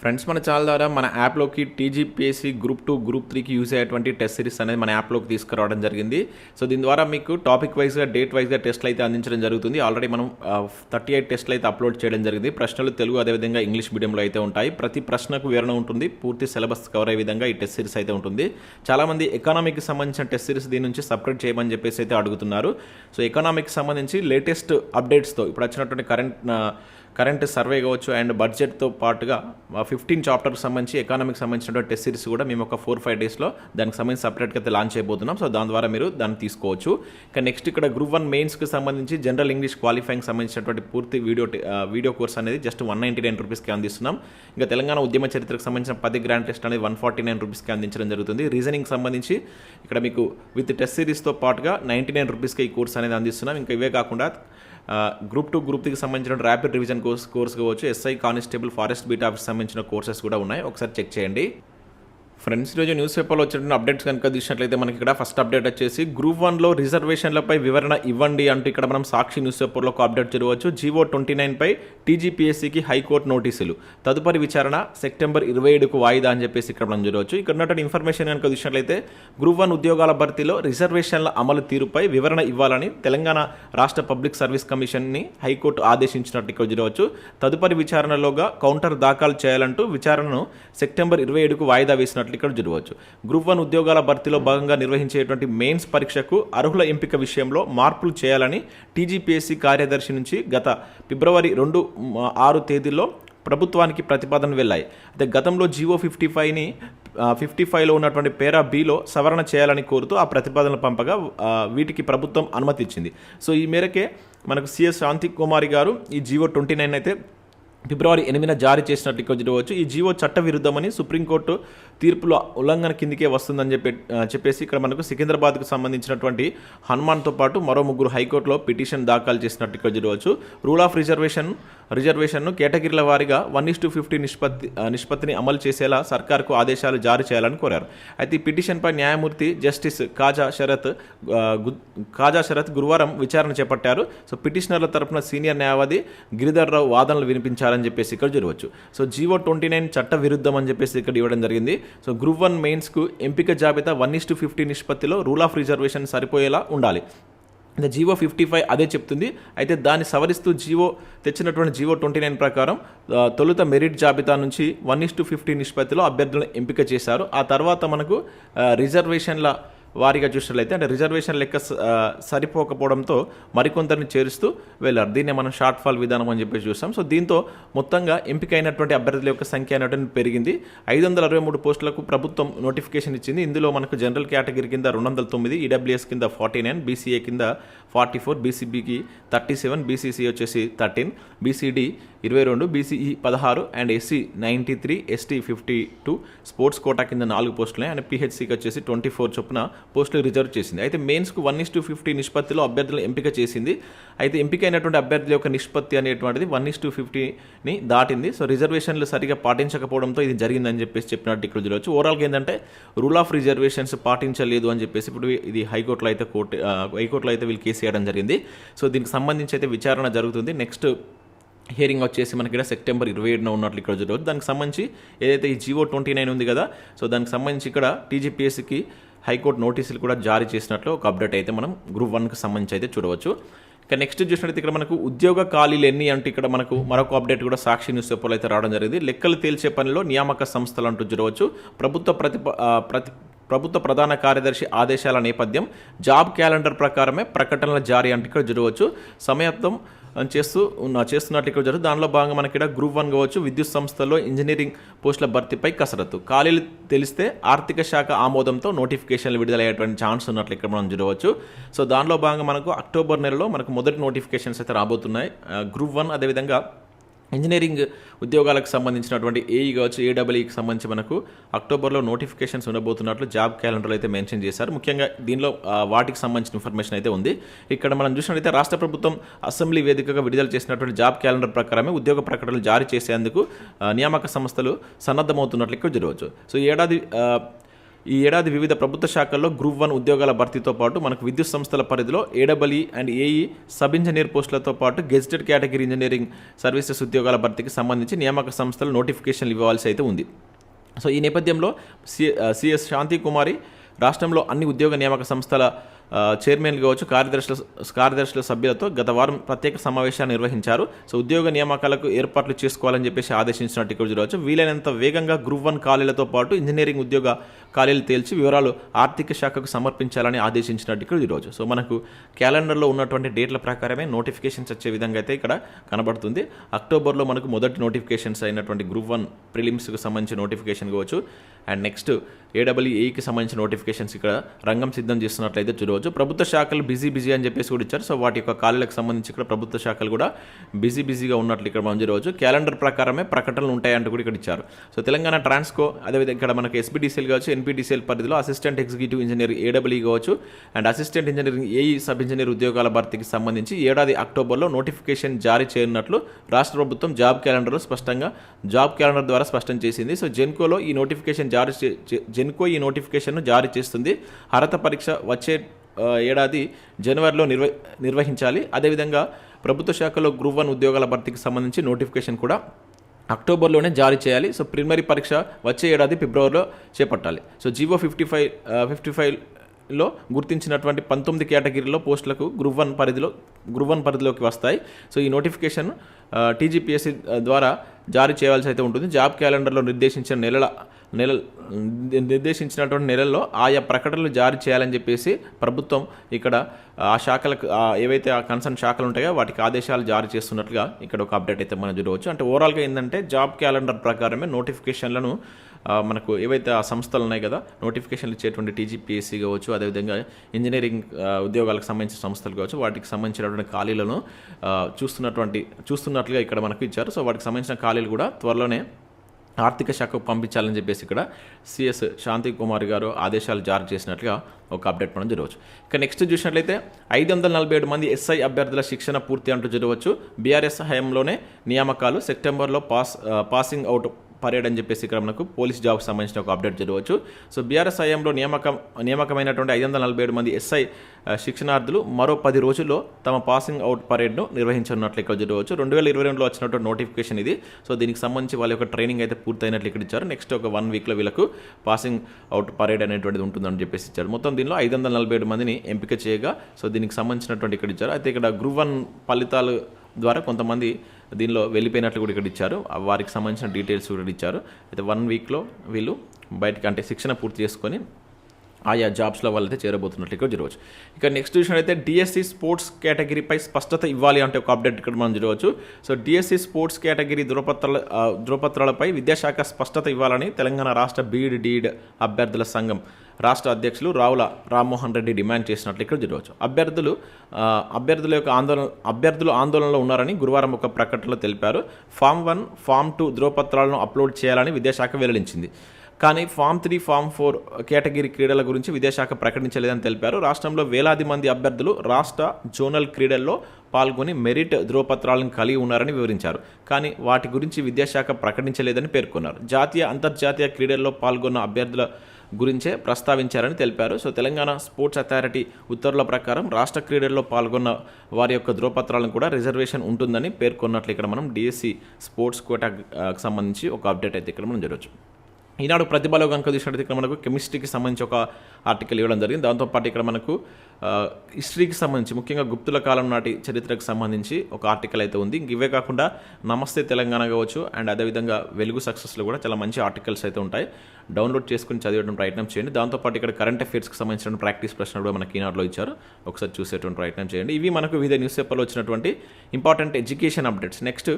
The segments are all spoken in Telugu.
ఫ్రెండ్స్ మన ఛానల్ ద్వారా మన యాప్లోకి టీజీపీఎస్సీ గ్రూప్ టూ గ్రూప్ త్రీకి యూజ్ అయ్యేటువంటి టెస్ట్ సిరీస్ అనేది మన యాప్లోకి తీసుకురావడం జరిగింది. సో దీని ద్వారా మీకు టాపిక్ వైజ్గా డేట్ వైజ్గా టెస్ట్లు అయితే అందించడం జరుగుతుంది. ఆల్రెడీ మనం థర్టీ ఎయిట్ టెస్ట్లు అయితే అప్లోడ్ చేయడం జరిగింది. ప్రశ్నలు తెలుగు అదేవిధంగా ఇంగ్లీష్ మీడియంలో అయితే ఉంటాయి. ప్రతి ప్రశ్నకు వివరణ ఉంటుంది. పూర్తి సిలబస్ కవర్ అయ్యే విధంగా ఈ టెస్ట్ సిరీస్ అయితే ఉంటుంది. చాలామంది ఎకనామిక్కి సంబంధించిన టెస్ట్ సిరీస్ దీని నుంచి సపరేట్ చేయమని చెప్పేసి అయితే అడుగుతున్నారు. సో ఎకనామిక్స్ సంబంధించి లేటెస్ట్ అప్డేట్స్తో ఇప్పుడు వచ్చినటువంటి కరెంట్ కరెంట్ సర్వే కావచ్చు అండ్ బడ్జెట్తో పాటుగా ఫిఫ్టీన్ చాప్టర్కి సంబంధించి ఎకానమీకి సంబంధించిన టెస్ట్ సిరీస్ కూడా మేము ఒక ఫోర్ ఫైవ్ డేస్లో దానికి సంబంధించి సపరేట్గా అయితే లాంచ్ అయిపోతున్నాం. సో దాని ద్వారా మీరు దాన్ని తీసుకోవచ్చు. ఇక నెక్స్ట్ ఇక్కడ గ్రూప్ వన్ మెయిన్స్కి సంబంధించి జనరల్ ఇంగ్లీష్ క్వాలిఫైయింగ్ సంబంధించినటువంటి పూర్తి వీడియో వీడియో కోర్స్ అనేది జస్ట్ వన్ నైంటీ నైన్ రూపీస్కి అందిస్తున్నాం. ఇంకా తెలంగాణ ఉద్యమ చరిత్రకు సంబంధించిన పది గ్రాండ్ టెస్ట్ అనేది వన్ ఫార్టీ నైన్ రూపీస్కి అందించడం జరుగుతుంది. రీజనింగ్ సంబంధించి ఇక్కడ మీకు విత్ టెస్ట్ సిరీస్తో పాటుగా నైంటీ నైన్ రూపీస్కి ఈ కోర్స్ అనేది అందిస్తున్నాం. ఇంకా ఇవే కాకుండా గ్రూప్ టూ గ్రూప్ త్రీకి సంబంధించిన ర్యాపిడ్ రివిజన్ కోర్స్ కోర్స్ కావచ్చు. SI constable forest beat office సంబంధించిన కోర్సెస్ కూడా ఉన్నాయి. ఒకసారి చెక్ చేయండి. ఫ్రెండ్స్ ఈరోజు న్యూస్ పేపర్లో వచ్చిన అప్డేట్స్ కనుక చూసినట్లయితే మనకి ఇక్కడ ఫస్ట్ అప్డేట్ వచ్చేసి గ్రూప్ వన్లో రిజర్వేషన్లపై వివరణ ఇవ్వండి అంటూ ఇక్కడ మనం సాక్షి న్యూస్ పేపర్లో ఒక అప్డేట్ చూడవచ్చు జీవో ట్వంటీ నైన్పై టీజీపీఎస్సీకి హైకోర్టు నోటీసులు. తదుపరి విచారణ సెప్టెంబర్ ఇరవై ఏడుకు వాయిదా అని చెప్పేసి ఇక్కడ మనం చూడవచ్చు ఇక్కడ ఉన్నటువంటి ఇన్ఫర్మేషన్ కనుక చూసినట్లయితే గ్రూప్ వన్ ఉద్యోగాల భర్తీలో రిజర్వేషన్ల అమలు తీరుపై వివరణ ఇవ్వాలని తెలంగాణ రాష్ట్ర పబ్లిక్ సర్వీస్ కమిషన్ని హైకోర్టు ఆదేశించినట్టు ఇక్కడ చూడవచ్చు తదుపరి విచారణలోగా కౌంటర్ దాఖలు చేయాలంటూ విచారణను సెప్టెంబర్ ఇరవై ఏడుకు వాయిదా వేసినట్లు ఇక్కడ చూడవచ్చు గ్రూప్ వన్ ఉద్యోగాల భర్తీలో భాగంగా నిర్వహించేటువంటి మెయిన్స్ పరీక్షకు అర్హుల ఎంపిక విషయంలో మార్పులు చేయాలని టీజీపీఎస్సీ కార్యదర్శి నుంచి గత ఫిబ్రవరి రెండు ఆరు తేదీల్లో ప్రభుత్వానికి ప్రతిపాదన వెళ్ళాయి. అయితే గతంలో జీవో ఫిఫ్టీ ఫైవ్ని ఫిఫ్టీ ఫైవ్లో ఉన్నటువంటి పేరా బిలో సవరణ చేయాలని కోరుతూ ఆ ప్రతిపాదనలు పంపగా వీటికి ప్రభుత్వం అనుమతి ఇచ్చింది సో ఈ మేరకే మనకు సిఎస్ శాంతి కుమారి గారు ఈ జీవో ట్వంటీ నైన్ అయితే ఫిబ్రవరి ఎనిమిదిన జారీ చేసినట్టు ఇక్కడ చూడవచ్చు ఈ జీవో చట్టవిరుద్ధమని సుప్రీంకోర్టు తీర్పులో ఉల్లంఘన కిందికే వస్తుందని చెప్పి చెప్పేసి ఇక్కడ మనకు సికింద్రాబాద్కు సంబంధించినటువంటి హనుమాన్తో పాటు మరో ముగ్గురు హైకోర్టులో పిటిషన్ దాఖలు చేసినట్టు ఇక్కడ చూడవచ్చు రూల్ ఆఫ్ రిజర్వేషన్ రిజర్వేషన్ను కేటగిరీల వారీగా వన్ ఇస్ టు ఫిఫ్టీ నిష్పత్తి నిష్పత్తిని అమలు చేసేలా సర్కార్కు ఆదేశాలు జారీ చేయాలని కోరారు. అయితే ఈ పిటిషన్పై న్యాయమూర్తి జస్టిస్ కాజా శరత్ గు- కాజా శరత్ గురువారం విచారణ చేపట్టారు. సో పిటిషనర్ల తరపున సీనియర్ న్యాయవాది గిరిధర్ రావు వాదనలు వినిపించారని చెప్పేసి ఇక్కడ చూడవచ్చు సో జీవో ట్వంటీ నైన్ చట్ట విరుద్ధం అని చెప్పేసి ఇక్కడ ఇవ్వడం జరిగింది. సో గ్రూప్ వన్ మెయిన్స్కు ఎంపిక జాబితా వన్ ఇస్టు ఫిఫ్టీ నిష్పత్తిలో రూల్ ఆఫ్ రిజర్వేషన్ సరిపోయేలా ఉండాలి. ఇంకా జీవో ఫిఫ్టీ ఫైవ్ అదే చెప్తుంది. అయితే దాన్ని సవరిస్తూ జీవో తెచ్చినటువంటి జీవో ట్వంటీ నైన్ ప్రకారం తొలుత మెరిట్ జాబితా నుంచి వన్ ఇస్టు ఫిఫ్టీ నిష్పత్తిలో అభ్యర్థులను ఎంపిక చేశారు. ఆ తర్వాత మనకు రిజర్వేషన్ల వారిగా చూసినట్లయితే అంటే రిజర్వేషన్ లెక్క సరిపోకపోవడంతో మరికొందరిని చేరుస్తూ వెళ్ళారు. దీన్నే మనం షార్ట్ ఫాల్ విధానం అని చెప్పేసి చూస్తాం సో దీంతో మొత్తంగా ఎంపికైనటువంటి అభ్యర్థుల యొక్క సంఖ్య అనేటువంటి పెరిగింది. ఐదు వందల అరవై మూడు పోస్టులకు ప్రభుత్వం నోటిఫికేషన్ ఇచ్చింది. ఇందులో మనకు జనరల్ కేటగిరీ కింద రెండు వందల తొమ్మిది ఈడబ్ల్యూఎస్ కింద ఫార్టీ నైన్ బీసీఏ కింద ఫార్టీ ఫోర్ బీసీబీకి థర్టీ సెవెన్ బీసీసీ వచ్చేసి థర్టీన్ బీసీడీ ఇరవై రెండు బీసీఈ పదహారు and SC ninety three ST fifty two sports quota కింద నాలుగు పోస్టులు అండ్ పిహెచ్సికి వచ్చేసి ట్వంటీ ఫోర్ చొప్పున పోస్టులు రిజర్వ్ చేసింది. అయితే మెయిన్స్కు వన్ ఇస్ టు ఫిఫ్టీ నిష్పత్తిలో అభ్యర్థులు ఎంపిక చేసింది. అయితే ఎంపిక అయినటువంటి అభ్యర్థుల యొక్క నిష్పత్తి అనేటువంటిది వన్ ఇస్ టు ఫిఫ్టీని దాటింది. సో రిజర్వేషన్లు సరిగా పాటించకపోవడంతో ఇది జరిగిందని చెప్పేసి చెప్పినట్టు ఇక్కడ చూడవచ్చు ఓవరాల్గా ఏంటంటే రూల్ ఆఫ్ రిజర్వేషన్స్ పాటించలేదు అని చెప్పేసి ఇప్పుడు ఇది హైకోర్టులో అయితే కోర్టు హైకోర్టులో అయితే వీళ్ళు కేసు వేయడం జరిగింది. సో దీనికి సంబంధించి అయితే విచారణ జరుగుతుంది. నెక్స్ట్ హియరింగ్ వచ్చేసి మనకి ఇక్కడ సెప్టెంబర్ ఇరవై ఏడున ఉన్నట్లు ఇక్కడ చూడవచ్చు. దానికి సంబంధించి ఏదైతే ఈ జీవో ట్వంటీ నైన్ ఉంది కదా సో దానికి సంబంధించి ఇక్కడ టీజీపీఎస్సికి హైకోర్టు నోటీసులు కూడా జారీ చేసినట్లు ఒక అప్డేట్ అయితే మనం గ్రూప్ వన్కి సంబంధించి అయితే చూడవచ్చు. ఇక నెక్స్ట్ చూసినట్లయితే ఇక్కడ మనకు ఉద్యోగ ఖాళీలు ఎన్ని అంటే ఇక్కడ మనకు మరొక అప్డేట్ కూడా సాక్షి న్యూస్ పేపర్లో అయితే రావడం జరిగింది. లెక్కలు తేల్చే పనిలో నియామక సంస్థలు అంటూ చూడవచ్చు. ప్రభుత్వ ప్రతిప ప్రతి ప్రభుత్వ ప్రధాన కార్యదర్శి ఆదేశాల నేపథ్యం జాబ్ క్యాలెండర్ ప్రకారమే ప్రకటనల జారీ అంటే ఇక్కడ చూడవచ్చు. సమయత్వం అని చేస్తూ ఉన్న చేస్తున్నట్లు ఇక్కడ జరుగుతుంది. దానిలో భాగంగా మనకి ఇక్కడ గ్రూప్ వన్ కావచ్చు విద్యుత్ సంస్థల్లో ఇంజనీరింగ్ పోస్టుల భర్తీపై కసరత్తు. ఖాళీలు తెలిస్తే ఆర్థిక శాఖ ఆమోదంతో నోటిఫికేషన్లు విడుదలయ్యేటువంటి ఛాన్స్ ఉన్నట్లు ఇక్కడ మనం చూడవచ్చు. సో దానిలో భాగంగా మనకు అక్టోబర్ నెలలో మనకు మొదటి నోటిఫికేషన్స్ అయితే రాబోతున్నాయి. గ్రూప్ వన్ అదేవిధంగా ఇంజనీరింగ్ ఉద్యోగాలకు సంబంధించినటువంటి ఏఈ కావచ్చు ఏడబ్ల్యూకి సంబంధించి మనకు అక్టోబర్లో నోటిఫికేషన్స్ ఉండబోతున్నట్లు జాబ్ క్యాలెండర్లో అయితే మెన్షన్ చేశారు. ముఖ్యంగా దీనిలో వాటికి సంబంధించిన ఇన్ఫర్మేషన్ అయితే ఉంది. ఇక్కడ మనం చూసినట్లయితే రాష్ట్ర ప్రభుత్వం అసెంబ్లీ వేదికగా విడుదల చేసినటువంటి జాబ్ క్యాలెండర్ ప్రకారమే ఉద్యోగ ప్రకటనలు జారీ చేసేందుకు నియామక సంస్థలు సన్నద్ధమవుతున్నట్లు ఇక్కడ జరగవచ్చు. సో ఏడాది ఈ ఏడాది వివిధ ప్రభుత్వ శాఖల్లో గ్రూప్ వన్ ఉద్యోగాల భర్తీతో పాటు మనకు విద్యుత్ సంస్థల పరిధిలో ఏడబలి అండ్ ఏఈ సబ్ ఇంజనీర్ పోస్టులతో పాటు గెజిటెడ్ కేటగిరీ ఇంజనీరింగ్ సర్వీసెస్ ఉద్యోగాల భర్తీకి సంబంధించి నియామక సంస్థలు నోటిఫికేషన్లు ఇవ్వాల్సి అయితే ఉంది. సో ఈ నేపథ్యంలో సి సిఎస్ శాంతి కుమారి రాష్ట్రంలో అన్ని ఉద్యోగ నియామక సంస్థల చైర్మన్లు కావచ్చు కార్యదర్శుల కార్యదర్శుల సభ్యులతో గత వారం ప్రత్యేక సమావేశాన్ని నిర్వహించారు. సో ఉద్యోగ నియామకాలకు ఏర్పాట్లు చేసుకోవాలని చెప్పేసి ఆదేశించినట్టు ఇక్కడ చూడవచ్చు వీలైనంత వేగంగా గ్రూప్ వన్ ఖాళీలతో పాటు ఇంజనీరింగ్ ఉద్యోగ ఖాళీలు తేల్చి వివరాలు ఆర్థిక శాఖకు సమర్పించాలని ఆదేశించినట్టు ఇక్కడ ఈరోజు సో మనకు క్యాలెండర్లో ఉన్నటువంటి డేట్ల ప్రకారమే నోటిఫికేషన్స్ వచ్చే విధంగా అయితే ఇక్కడ కనబడుతుంది. అక్టోబర్లో మనకు మొదటి నోటిఫికేషన్స్ అయినటువంటి గ్రూప్ వన్ ప్రిలిమ్స్కి సంబంధించిన నోటిఫికేషన్ కావచ్చు. అండ్ నెక్స్ట్ ఏడబ్ల్యూఏకి సంబంధించిన నోటిఫికేషన్స్ ఇక్కడ రంగం సిద్ధం చేస్తున్నట్లయితే చూడవచ్చు. ప్రభుత్వ శాఖలు బిజీ బిజీ అని చెప్పేసి కూడా ఇచ్చారు. సో వాటి యొక్క ఖాళీలకు సంబంధించి ఇక్కడ ప్రభుత్వ శాఖలు కూడా బిజీ బిజీగా ఉన్నట్లు ఇక్కడ మనం చూడవచ్చు. క్యాలెండర్ ప్రకారమే ప్రకటనలు ఉంటాయంటూ కూడా ఇక్కడ ఇచ్చారు. సో తెలంగాణ ట్రాన్స్కో అదేవిధంగా ఇక్కడ మనకి ఎస్పీడీసీఎల్ కావచ్చు ఎన్పీటీసీఎల్ పరిధిలో అసిస్టెంట్ ఎగ్జిక్యూటివ్ ఇంజనీర్ ఏడబ్ల్యూ కావచ్చు. And assistant engineering AE sub engineer ఉద్యోగాల భర్తీకి సంబంధించి ఏడాది అక్టోబర్లో నోటిఫికేషన్ జారీ చేయనున్నట్లు రాష్ట్ర ప్రభుత్వం జాబ్ క్యాలెండర్లో స్పష్టంగా జాబ్ క్యాలెండర్ ద్వారా స్పష్టం చేసింది. సో జెన్కోలో ఈ నోటిఫికేషన్ జారీ చే- చే- జెన్కో ఈ నోటిఫికేషన్ను జారీ చేస్తుంది. అర్హత పరీక్ష వచ్చే ఏడాది జనవరిలో నిర్వ నిర్వహించాలి. అదేవిధంగా ప్రభుత్వ శాఖలో గ్రూప్ వన్ ఉద్యోగాల భర్తీకి సంబంధించి నోటిఫికేషన్ కూడా అక్టోబర్లోనే జారీ చేయాలి. సో ప్రిమరీ పరీక్ష వచ్చే ఏడాది ఫిబ్రవరిలో చేపట్టాలి. So GO fifty five fifty ఫైవ్లో గుర్తించినటువంటి పంతొమ్మిది కేటగిరీలో పోస్టులకు గ్రూప్ వన్ పరిధిలో గ్రూప్ వన్ పరిధిలోకి వస్తాయి. సో ఈ నోటిఫికేషన్ టీజీపీఎస్సీ ద్వారా జారీ చేయాల్సి అయితే ఉంటుంది. జాబ్ క్యాలెండర్లో నిర్దేశించిన నెలల నెల నిర్దేశించినటువంటి నెలల్లో ఆయా ప్రకటనలు జారీ చేయాలని చెప్పేసి ప్రభుత్వం ఇక్కడ ఆ శాఖలకు ఏవైతే ఆ కన్సర్న్ శాఖలు ఉంటాయో వాటికి ఆదేశాలు జారీ చేస్తున్నట్లుగా ఇక్కడ ఒక అప్డేట్ అయితే మనం చూడవచ్చు. అంటే ఓవరాల్గా ఏంటంటే జాబ్ క్యాలెండర్ ప్రకారమే నోటిఫికేషన్లను మనకు ఏవైతే ఆ సంస్థలు ఉన్నాయి కదా నోటిఫికేషన్లు ఇచ్చేటువంటి టీజీపీఎస్సీ కావచ్చు అదేవిధంగా ఇంజనీరింగ్ ఉద్యోగాలకు సంబంధించిన సంస్థలు కావచ్చు వాటికి సంబంధించినటువంటి ఖాళీలను చూస్తున్నటువంటి చూస్తున్నట్లుగా ఇక్కడ మనకు ఇచ్చారు. సో వాటికి సంబంధించిన ఖాళీలు కూడా త్వరలోనే ఆర్థిక శాఖకు పంపించాలని చెప్పేసి ఇక్కడ సిఎస్ శాంతి కుమార్ గారు ఆదేశాలు జారీ చేసినట్లుగా ఒక అప్డేట్ మనం జరగవచ్చు ఇక నెక్స్ట్ చూసినట్లయితే ఐదు వందల నలభై ఏడు మంది ఎస్ఐ అభ్యర్థుల శిక్షణ పూర్తి అంటూ జరగవచ్చు బీఆర్ఎస్ హయాంలోనే నియామకాలు సెప్టెంబర్లో పాస్ పాసింగ్ అవుట్ పరేడ్ అని చెప్పేసి ఇక్కడ మనకు పోలీస్ జాబ్కి సంబంధించిన ఒక అప్డేట్ జరగవచ్చు. సో బీఆర్ఎస్ హయాంలో నియామకం నియామకమైనటువంటి ఐదు వందల నలభై ఏడు మంది ఎస్ఐ శిక్షణార్థులు మరో పది రోజుల్లో తమ పాసింగ్ అవుట్ పరేడ్ను నిర్వహించనున్నట్లు ఇక్కడ జరగవచ్చు. రెండు వేల ఇరవై రెండులో వచ్చినటువంటి నోటిఫికేషన్ ఇది. సో దీనికి సంబంధించి వాళ్ళ యొక్క ట్రైనింగ్ అయితే పూర్తయినట్లు ఇక్కడ ఇచ్చారు. నెక్స్ట్ ఒక వన్ వీక్లో వీళ్ళకు పాసింగ్ అవుట్ పరేడ్ అనేటువంటిది ఉంటుందని చెప్పేసి ఇచ్చారు. మొత్తం దీనిలో ఐదు వందల నలభై ఏడు మందిని ఎంపిక చేయగా సో దీనికి సంబంధించినటువంటి ఇక్కడ ఇచ్చారు. అయితే ఇక్కడ గ్రూప్ వన్ ఫలితాలు ద్వారా కొంతమంది దీనిలో వెళ్ళిపోయినట్లు కూడా ఇక్కడ ఇచ్చారు. వారికి సంబంధించిన డీటెయిల్స్ కూడా ఇచ్చారు. అయితే వన్ వీక్లో వీళ్ళు బయటకి అంటే శిక్షణ పూర్తి చేసుకొని ఆయా జాబ్స్లో వాళ్ళైతే చేరబోతున్నట్లు ఇక్కడ జరగవచ్చు. ఇక నెక్స్ట్ చూసినట్లయితే డిఎస్సి స్పోర్ట్స్ కేటగిరీపై స్పష్టత ఇవ్వాలి అంటే ఒక అప్డేట్ ఇక్కడ మనం చూడవచ్చు. సో డిఎస్సి స్పోర్ట్స్ కేటగిరీ ధృవపత్రాల ధృవపత్రాలపై విద్యాశాఖ స్పష్టత ఇవ్వాలని తెలంగాణ రాష్ట్ర బీడ్ డీడ్ అభ్యర్థుల సంఘం రాష్ట్ర అధ్యక్షులు రావుల రామ్మోహన్ రెడ్డి డిమాండ్ చేసినట్లు ఇక్కడ జరగవచ్చు. అభ్యర్థులు అభ్యర్థుల యొక్క ఆందోళన అభ్యర్థులు ఆందోళనలో ఉన్నారని గురువారం ఒక ప్రకటనలో తెలిపారు. ఫామ్ వన్ ఫామ్ టూ ధృవపత్రాలను అప్లోడ్ చేయాలని విద్యాశాఖ వెల్లడించింది. కానీ form three form four category క్రీడల గురించి విద్యాశాఖ ప్రకటించలేదని తెలిపారు. రాష్ట్రంలో వేలాది మంది అభ్యర్థులు రాష్ట్ర జోనల్ క్రీడల్లో పాల్గొని మెరిట్ ధృవపత్రాలను కలిగి ఉన్నారని వివరించారు. కానీ వాటి గురించి విద్యాశాఖ ప్రకటించలేదని పేర్కొన్నారు. జాతీయ అంతర్జాతీయ క్రీడల్లో పాల్గొన్న అభ్యర్థుల గురించే ప్రస్తావించారని తెలిపారు. సో తెలంగాణ స్పోర్ట్స్ అథారిటీ ఉత్తర్వుల ప్రకారం రాష్ట్ర క్రీడల్లో పాల్గొన్న వారి యొక్క ధృవపత్రాలను కూడా రిజర్వేషన్ ఉంటుందని పేర్కొన్నట్లు ఇక్కడ మనం డిఎస్సి స్పోర్ట్స్ కోటాకు సంబంధించి ఒక అప్డేట్ అయితే ఇక్కడ మనం జరగచ్చు. ఈనాడు ప్రతిభలో కనుక చూసినట్టు ఇక్కడ మనకు కెమిస్ట్రీకి సంబంధించి ఒక ఆర్టికల్ ఇవ్వడం జరిగింది. దాంతోపాటు ఇక్కడ మనకు హిస్టరీకి సంబంధించి ముఖ్యంగా గుప్తుల కాలం నాటి చరిత్రకు సంబంధించి ఒక ఆర్టికల్ అయితే ఉంది. ఇంక ఇవే కాకుండా నమస్తే తెలంగాణ కావచ్చు అండ్ అదేవిధంగా వెలుగు సక్సెస్లో కూడా చాలా మంచి ఆర్టికల్స్ అయితే ఉంటాయి. డౌన్లోడ్ చేసుకుని చదివేటువంటి ప్రయత్నం చేయండి. దాంతోపాటు ఇక్కడ కరెంట్ అఫేర్స్కి సంబంధించిన ప్రాక్టీస్ ప్రశ్నలు కూడా మనకి ఈనాడులో ఇచ్చారు. ఒకసారి చూసేటువంటి ప్రయత్నం చేయండి. ఇవి మనకు వివిధ న్యూస్ పేపర్లో వచ్చినటువంటి ఇంపార్టెంట్ ఎడ్యుకేషన్ అప్డేట్స్. నెక్స్ట్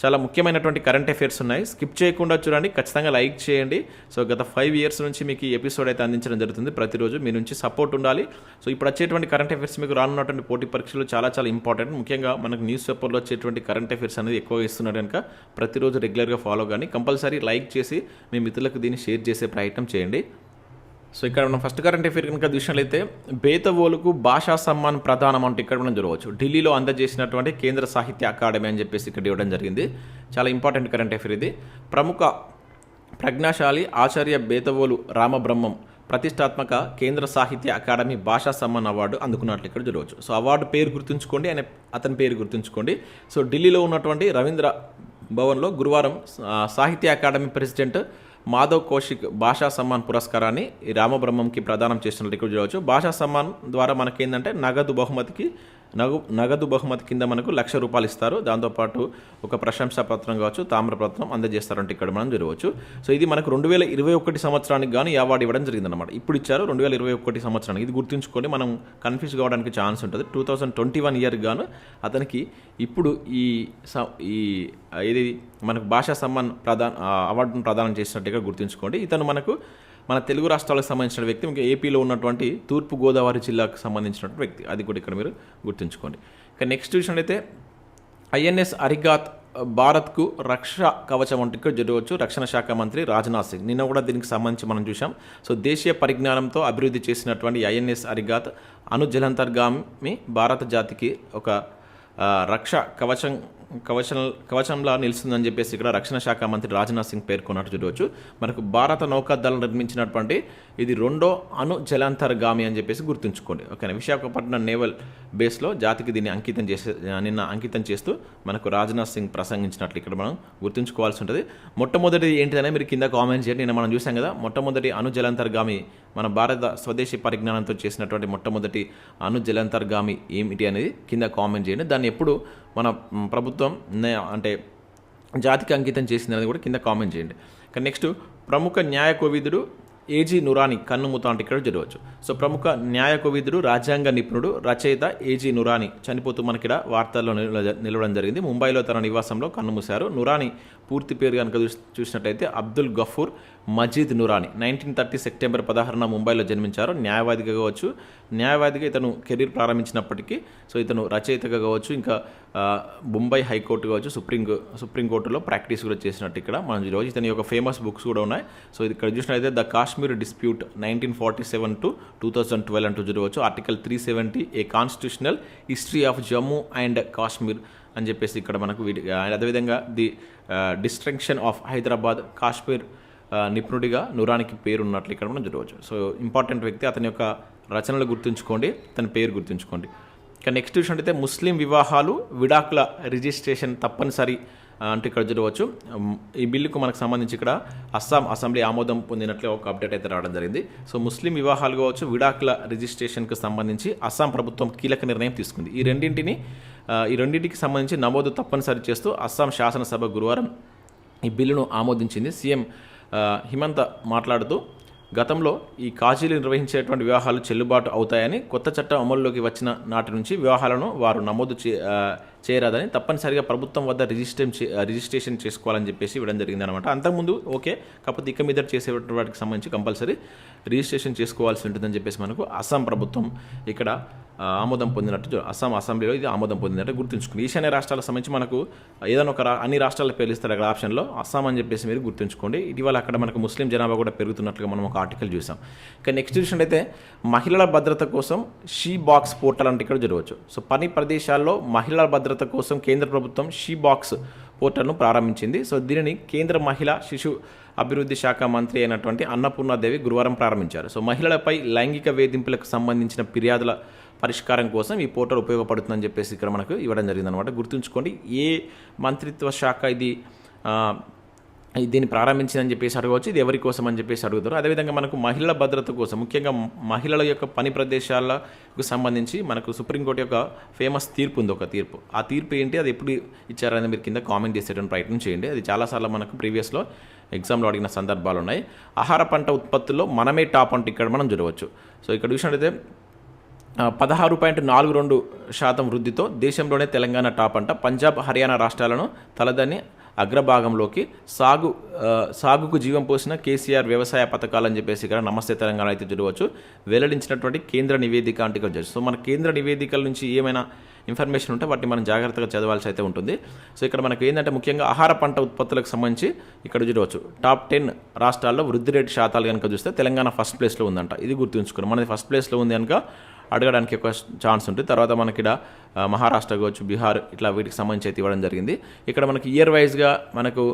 చాలా ముఖ్యమైనటువంటి కరెంట్ అఫైర్స్ ఉన్నాయి. స్కిప్ చేయకుండా చూడండి ఖచ్చితంగా లైక్ చేయండి. సో గత ఫైవ్ ఇయర్స్ నుంచి మీకు ఈ ఎపిసోడ్ అయితే అందించడం జరుగుతుంది. ప్రతిరోజు మీ నుంచి సపోర్ట్ ఉండాలి. సో ఇప్పుడు వచ్చేటువంటి కరెంట్ అఫైర్స్ మీకు రానున్నటువంటి పోటీ పరీక్షలు చాలా చాలా ఇంపార్టెంట్ ముఖ్యంగా మనకు న్యూస్ పేపర్లో వచ్చేటువంటి కరెంట్ అఫైర్స్ అనేది ఎక్కువగా ఇస్తున్నారు కనుక ప్రతిరోజు రెగ్యులర్గా ఫాలో కానీ కంపల్సరీ లైక్ చేసి మీ మిత్రులకు దీన్ని షేర్ చేసే ప్రయత్నం చేయండి. సో ఇక్కడ మనం ఫస్ట్ కరెంట్ అఫేర్ కనుక చూసినట్లయితే బేతవోలుకు భాషా సమ్మాన్ ప్రధానం అంటే ఇక్కడ మనం చూడవచ్చు. ఢిల్లీలో అందజేసినటువంటి కేంద్ర సాహిత్య అకాడమీ అని చెప్పేసి ఇక్కడ ఇవ్వడం జరిగింది. చాలా ఇంపార్టెంట్ కరెంట్ అఫేర్ ఇది. ప్రముఖ ప్రజ్ఞాశాలి ఆచార్య బేతవోలు రామబ్రహ్మం ప్రతిష్టాత్మక కేంద్ర సాహిత్య అకాడమీ భాషా సమ్మాన్ అవార్డు అందుకున్నట్లు ఇక్కడ చూడవచ్చు. సో అవార్డు పేరు గుర్తుంచుకోండి ఆయన అతని పేరు గుర్తుంచుకోండి. సో ఢిల్లీలో ఉన్నటువంటి రవీంద్ర భవన్లో గురువారం సాహిత్య అకాడమీ ప్రెసిడెంట్ మాధవ్ కౌశిక్ భాషా సమ్మాన్ పురస్కారాన్ని ఈ రామబ్రహ్మంకి ప్రదానం చేసిన ఇక్కడ చూడవచ్చు భాషా సమ్మాన్ ద్వారా మనకేంటంటే నగదు బహుమతికి నగు నగదు బహుమతి కింద మనకు లక్ష రూపాయలు ఇస్తారు. దాంతోపాటు ఒక ప్రశంసా పత్రం కావచ్చు తామ్రపత్రం అందజేస్తారంటే ఇక్కడ మనం చూడవచ్చు సో ఇది మనకు రెండు వేల ఇరవై ఒకటి సంవత్సరానికి కానీ ఈ అవార్డు ఇవ్వడం జరిగిందన్నమాట. ఇప్పుడు ఇచ్చారు రెండు వేల ఇరవై ఒకటి సంవత్సరానికి. ఇది గుర్తుంచుకొని మనం కన్ఫ్యూజ్ కావడానికి ఛాన్స్ ఉంటుంది. Two thousand twenty one year గాను అతనికి ఇప్పుడు ఈ స- ఈ ఇది మనకు భాషా సమ్మాన్ ప్రధాన అవార్డును ప్రదానం చేసినట్టుగా గుర్తుంచుకోండి. ఇతను మనకు మన తెలుగు రాష్ట్రాలకు సంబంధించిన వ్యక్తి ఇంకా ఏపీలో ఉన్నటువంటి తూర్పు గోదావరి జిల్లాకు సంబంధించినటువంటి వ్యక్తి. అది కూడా ఇక్కడ మీరు గుర్తుంచుకోండి. ఇక నెక్స్ట్ అయితే ఐఎన్ఎస్ అరిగాత్ భారత్కు రక్ష కవచం అంటే జరగవచ్చు. రక్షణ శాఖ మంత్రి రాజ్నాథ్ సింగ్. నిన్న కూడా దీనికి సంబంధించి మనం చూసాం సో దేశీయ పరిజ్ఞానంతో అభివృద్ధి చేసినటువంటి ఐఎన్ఎస్ అరిగాత్ అణు జలంతర్గామి భారత జాతికి ఒక రక్ష కవచం కవచం కవచంలా నిలుస్తుందని చెప్పేసి ఇక్కడ రక్షణ శాఖ మంత్రి రాజ్నాథ్ సింగ్ పేర్కొన్నట్టు చూడవచ్చు. మనకు భారత నౌకాదళం నిర్మించినటువంటి ఇది రెండో అణు జలాంతర్గామి అని చెప్పేసి గుర్తుంచుకోండి. ఓకేనా? విశాఖపట్నం నేవల్ బేస్లో జాతికి దీన్ని అంకితం చేసే నిన్న అంకితం చేస్తూ మనకు రాజ్నాథ్ సింగ్ ప్రసంగించినట్లు ఇక్కడ మనం గుర్తుంచుకోవాల్సి ఉంటుంది. మొట్టమొదటిది ఏంటిదనే మీరు కింద కామెంట్ చేయండి. నిన్న మనం చూసాం కదా మొట్టమొదటి అణు జలాంతర్గామి మన భారత స్వదేశీ పరిజ్ఞానంతో చేసినటువంటి మొట్టమొదటి అణు జలాంతర్గామి ఏమిటి అనేది కింద కామెంట్ చేయండి. దాన్ని ఎప్పుడు మన ప్రభుత్వం అంటే జాతికి అంకితం చేసింది అనేది కూడా కింద కామెంట్ చేయండి. ఇక నెక్స్ట్ ప్రముఖ న్యాయ కోవిదుడు ఏజీ నురాని కన్నుమూత అంటే ఇక్కడ జరగవచ్చు సో ప్రముఖ న్యాయ కోవిదుడు రాజ్యాంగ నిపుణుడు రచయిత ఏజీ నురాని చనిపోతూ మనకి వార్తల్లో నిల- నిలవడం జరిగింది. ముంబైలో తన నివాసంలో కన్నుమూశారు. నురాని పూర్తి పేరు కనుక చూసినట్టయితే Abdul Gafoor Majeed Noorani. Nineteen thirty September పదహారున ముంబైలో జన్మించారు. న్యాయవాదిగా కావచ్చు న్యాయవాదిగా ఇతను కెరీర్ ప్రారంభించినప్పటికీ సో ఇతను రచయితగా కావచ్చు ఇంకా ముంబై హైకోర్టు కావచ్చు సుప్రీం సుప్రీంకోర్టులో ప్రాక్టీస్ కూడా చేసినట్టు ఇక్కడ మనం ఈరోజు ఇతని యొక్క ఫేమస్ బుక్స్ కూడా ఉన్నాయి. సో ఇది ఇక్కడ చూసినట్లయితే the Kashmir dispute nineteen forty seven to two thousand twelve అంటూ చూడవచ్చు. Article three seventy A constitutional history of Jammu and Kashmir అని చెప్పేసి ఇక్కడ మనకు వీటి అదేవిధంగా the destruction of Hyderabad Kashmir నిపుణుడిగా నూరానికి పేరు ఉన్నట్లు ఇక్కడ మనం చూడవచ్చు. సో ఇంపార్టెంట్ వ్యక్తి అతని యొక్క రచనలు గుర్తుంచుకోండి తన పేరు గుర్తుంచుకోండి. ఇక నెక్స్ట్ చూసినట్టయితే ముస్లిం వివాహాలు విడాకుల రిజిస్ట్రేషన్ తప్పనిసరి అంటూ ఇక్కడ చూడవచ్చు ఈ బిల్లుకు మనకు సంబంధించి ఇక్కడ అస్సాం అసెంబ్లీ ఆమోదం పొందినట్లు ఒక అప్డేట్ అయితే రావడం జరిగింది. సో ముస్లిం వివాహాలు కావచ్చు విడాకుల రిజిస్ట్రేషన్కి సంబంధించి అస్సాం ప్రభుత్వం కీలక నిర్ణయం తీసుకుంది. ఈ రెండింటిని ఈ రెండింటికి సంబంధించి నమోదు తప్పనిసరి చేస్తూ అస్సాం శాసనసభ గురువారం ఈ బిల్లును ఆమోదించింది. సీఎం హిమంత మాట్లాడుతూ గతంలో ఈ కాజీలు నిర్వహించేటువంటి వివాహాలు చెల్లుబాటు అవుతాయని కొత్త చట్టం అమల్లోకి వచ్చిన నాటి నుంచి వివాహాలను వారు నమోదు చే చేయరాదని తప్పనిసరిగా ప్రభుత్వం వద్ద రిజిస్ట్రేషన్ చే- రిజిస్ట్రేషన్ చేసుకోవాలని చెప్పేసి ఇవ్వడం జరిగింది అనమాట అంతకుముందు ఓకే కాకపోతే ఇక మీద చేసేటువంటి వాటికి సంబంధించి కంపల్సరీ రిజిస్ట్రేషన్ చేసుకోవాల్సి ఉంటుందని చెప్పేసి మనకు అస్సాం ప్రభుత్వం ఇక్కడ ఆమోదం పొందినట్టు అస్సాం అసెంబ్లీలో ఇది ఆమోదం పొందినట్టు గుర్తుంచుకుంది. ఈశాన్య రాష్ట్రాలకు సంబంధించి మనకు ఏదైనా ఒక అన్ని రాష్ట్రాల పేర్లు ఇస్తారు అక్కడ ఆప్షన్లో. అస్సాం అని చెప్పేసి మీరు గుర్తుంచుకోండి. ఇటీవల అక్కడ మనకు ముస్లిం జనాభా కూడా పెరుగుతున్నట్లుగా మనం ఒక ఆర్టికల్ చూసాం. ఇక నెక్స్ట్ చూసినట్టయితే మహిళల భద్రత కోసం షీ బాక్స్ పోర్టల్ అంటే ఇక్కడ జరగవచ్చు. సో పని ప్రదేశాల్లో మహిళల భద్రత కోసం కేంద్ర ప్రభుత్వం షీ బాక్స్ పోర్టల్ను ప్రారంభించింది. సో దీనిని కేంద్ర మహిళా శిశు అభివృద్ధి శాఖ మంత్రి అయినటువంటి అన్నపూర్ణాదేవి గురువారం ప్రారంభించారు. సో మహిళలపై లైంగిక వేధింపులకు సంబంధించిన ఫిర్యాదుల పరిష్కారం కోసం ఈ పోర్టల్ ఉపయోగపడుతుందని చెప్పేసి ఇక్కడ మనకు ఇవ్వడం జరిగిందనమాట గుర్తుంచుకోండి ఏ మంత్రిత్వ శాఖ ఇది దీన్ని ప్రారంభించిందని చెప్పేసి అడగవచ్చు ఇది ఎవరి కోసం అని చెప్పేసి అడుగుతారు. అదేవిధంగా మనకు మహిళల భద్రత కోసం ముఖ్యంగా మహిళల యొక్క పని ప్రదేశాలకు సంబంధించి మనకు సుప్రీంకోర్టు యొక్క ఫేమస్ తీర్పు ఉంది ఒక తీర్పు. ఆ తీర్పు ఏంటి అది ఎప్పుడు ఇచ్చారనేది మీరు కింద కామెంట్ చేసేటువంటి ప్రయత్నం చేయండి. అది చాలాసార్లు మనకు ప్రీవియస్లో ఎగ్జామ్లో అడిగిన సందర్భాలు ఉన్నాయి. ఆహార పంట ఉత్పత్తుల్లో మనమే టాప్ అంటే ఇక్కడ మనం చూడవచ్చు. సో ఇక్కడ చూసినట్లయితే పదహారు పాయింట్ నాలుగు రెండు శాతం వృద్ధితో దేశంలోనే తెలంగాణ టాప్ అంట. పంజాబ్ హర్యానా రాష్ట్రాలను తలదని అగ్రభాగంలోకి సాగు సాగుకు జీవం పోసిన కేసీఆర్ వ్యవసాయ పథకాలని చెప్పేసి ఇక్కడ నమస్తే తెలంగాణ అయితే చూడవచ్చు. వెల్లడించినటువంటి కేంద్ర నివేదిక అంటే ఇక్కడ సో మన కేంద్ర నివేదికల నుంచి ఏమైనా ఇన్ఫర్మేషన్ ఉంటే వాటిని మనం జాగ్రత్తగా చదవాల్సి అయితే ఉంటుంది. సో ఇక్కడ మనకు ఏంటంటే ముఖ్యంగా ఆహార పంట ఉత్పత్తులకు సంబంధించి ఇక్కడ చూడవచ్చు. టాప్ టెన్ రాష్ట్రాల్లో వృద్ధి రేటు శాతాలు కనుక చూస్తే తెలంగాణ ఫస్ట్ ప్లేస్లో ఉందంట. ఇది గుర్తుంచుకోండి. మనది ఫస్ట్ ప్లేస్లో ఉంది కనుక అడగడానికి ఎక్కువ ఛాన్స్ ఉంటుంది. తర్వాత మనకి ఇక్కడ మహారాష్ట్ర కావచ్చు బీహార్ ఇట్లా వీటికి సంబంధించి అయితే ఇవ్వడం జరిగింది. ఇక్కడ మనకి ఇయర్ వైజ్గా మనకు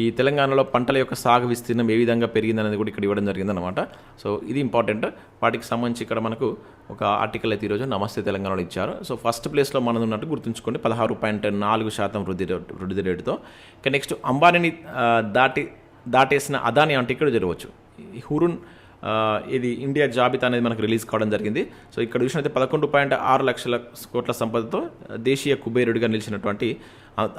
ఈ తెలంగాణలో పంటల యొక్క సాగు విస్తీర్ణం ఏ విధంగా పెరిగిందనేది కూడా ఇక్కడ ఇవ్వడం జరిగింది అనమాట సో ఇది ఇంపార్టెంట్ వాటికి సంబంధించి ఇక్కడ మనకు ఒక ఆర్టికల్ అయితే ఈరోజు నమస్తే తెలంగాణలో ఇచ్చారు. సో ఫస్ట్ ప్లేస్లో మనది ఉన్నట్టు గుర్తుంచుకోండి. పదహారు పాయింట్ నాలుగు శాతం వృద్ధి రేటు వృద్ధి రేటుతో. ఇక నెక్స్ట్ అంబానీని దాటి దాటేసిన అదాని అంటే ఇక్కడ జరగవచ్చు. హురున్ ఇది ఇండియా జాబితా అనేది మనకు రిలీజ్ కావడం జరిగింది. సో ఇక్కడ చూసినట్టు పదకొండు పాయింట్ ఆరు లక్షల కోట్ల సంపదతో దేశీయ కుబేరుడిగా నిలిచినటువంటి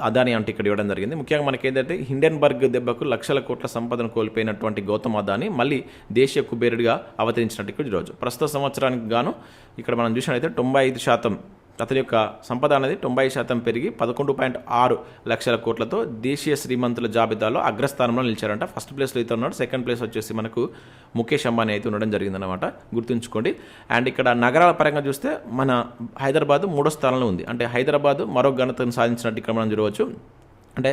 అదాని అంటే ఇక్కడ ఇవ్వడం జరిగింది. ముఖ్యంగా మనకి ఏంటంటే హిండెన్బర్గ్ దెబ్బకు లక్షల కోట్ల సంపదను కోల్పోయినటువంటి గౌతమ్ అదాని మళ్ళీ దేశీయ కుబేరుడిగా అవతరించినట్టు ఈరోజు. ప్రస్తుత సంవత్సరానికి గాను ఇక్కడ మనం చూసినట్లయితే తొంభై ఐదు శాతం అతని యొక్క సంపద అనేది తొంభై శాతం పెరిగి పదకొండు పాయింట్ ఆరు లక్షల కోట్లతో దేశీయ శ్రీమంతుల జాబితాలో అగ్రస్థానంలో నిలిచారంట. ఫస్ట్ ప్లేస్లో అయితే ఉన్నాడు. సెకండ్ ప్లేస్ వచ్చేసి మనకు ముఖేష్ అంబానీ అయితే ఉండడం జరిగిందనమాట గుర్తుంచుకోండి. అండ్ ఇక్కడ నగరాల పరంగా చూస్తే మన హైదరాబాద్ మూడో స్థానంలో ఉంది. అంటే హైదరాబాద్ మరో ఘనతను సాధించినట్టు ఇక్కడ మనం చూడవచ్చు. అంటే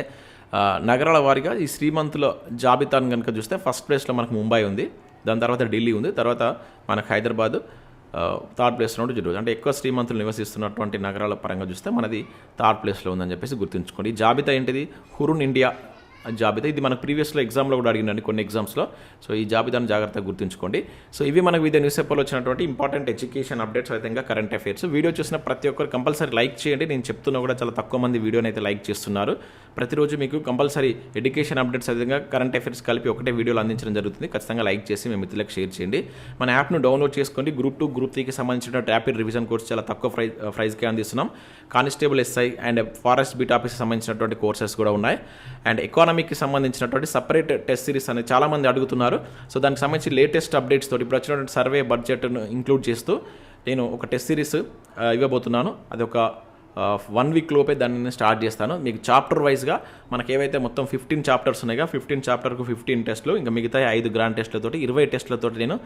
నగరాల వారీగా ఈ శ్రీమంతుల జాబితాను కనుక చూస్తే ఫస్ట్ ప్లేస్లో మనకు ముంబై ఉంది. దాని తర్వాత ఢిల్లీ ఉంది. తర్వాత మనకు హైదరాబాద్ థర్డ్ ప్లేస్లో ఉంటే జరుగుతుంది. అంటే ఎక్కువ శ్రీమంతులు నివసిస్తున్నటువంటి నగరాల పరంగా చూస్తే మనది థర్డ్ ప్లేస్లో ఉందని చెప్పేసి గుర్తుంచుకోండి. జాబితా ఏంటిది? హురున్ ఇండియా జాబితా. ఇది మనకు ప్రీవియస్లో ఎగ్జామ్లో కూడా అడిగినండి కొన్ని ఎగ్జామ్స్లో. సో ఈ జాబితాను జాగ్రత్తగా గుర్తుంచుకోండి. సో ఇవి మనకు వివిధ న్యూస్ పేపర్లో వచ్చినటువంటి ఇంపార్టెంట్ ఎడ్యుకేషన్ అప్డేట్స్ అయితే ఇంకా కరెంట్ అఫైర్స్. వీడియో చూసిన ప్రతి ఒక్కరు కంపల్సరీ లైక్ చేయండి. నేను చెప్తున్నా కూడా చాలా తక్కువ మంది వీడియోని అయితే లైక్ చేస్తున్నారు. ప్రతిరోజు మీకు కంపల్సరీ ఎడ్యుకేషన్ అప్డేట్స్ విధంగా కరెంట్ అఫైర్స్ కలిపి ఒకటే వీడియోలు అందించడం జరుగుతుంది. ఖచ్చితంగా లైక్ చేసి మీ మిత్రులకు షేర్ చేయండి. మన యాప్ను డౌన్లోడ్ చేసుకోండి. గ్రూప్ టూ గ్రూప్ త్రీకి సంబంధించిన ర్యాపిడ్ రివిజన్ కోర్స్ చాలా తక్కువ ప్రై ప్రైస్కే అందిస్తున్నాం. Constable SI and forest beat ఆఫీస్కి సంబంధించినటువంటి కోర్సెస్ కూడా ఉన్నాయి. అండ్ ఎకనామీకి సంబంధించినటువంటి సపరేట్ టెస్ట్ సిరీస్ అనేది చాలామంది అడుగుతున్నారు. సో దానికి సంబంధించి లేటెస్ట్ అప్డేట్స్ తోటి ఇప్పుడు వచ్చినటువంటి సర్వే బడ్జెట్ను ఇంక్లూడ్ చేస్తూ నేను ఒక టెస్ట్ సిరీస్ ఇవ్వబోతున్నాను. అది ఒక వన్ వీక్ లోపే దాన్ని నేను స్టార్ట్ చేస్తాను. మీకు చాప్టర్ వైజ్గా మనకి ఏవైతే మొత్తం ఫిఫ్టీన్ చాప్టర్స్ ఉన్నాయో ఫిఫ్టీన్ చాప్టర్కు ఫిఫ్టీన్ టెస్ట్లు ఇంకా మిగతా ఐదు గ్రాండ్ టెస్ట్లతోటి ఇరవై టెస్ట్లతోటి నేను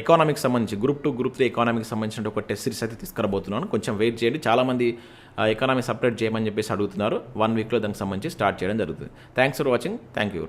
ఎకనామిక్ సంబంధించి group two group three economic సంబంధించిన ఒక టెస్ట్ సిరీస్ అయితే తీసుకురాబోతున్నాను. కొంచెం వెయిట్ చేయండి. చాలామంది ఎకానమీ సపరేట్ చేయమని చెప్పేసి అడుగుతున్నారు. వన్ వీక్లో దానికి సంబంధించి స్టార్ట్ చేయడం జరుగుతుంది. Thanks for watching thank you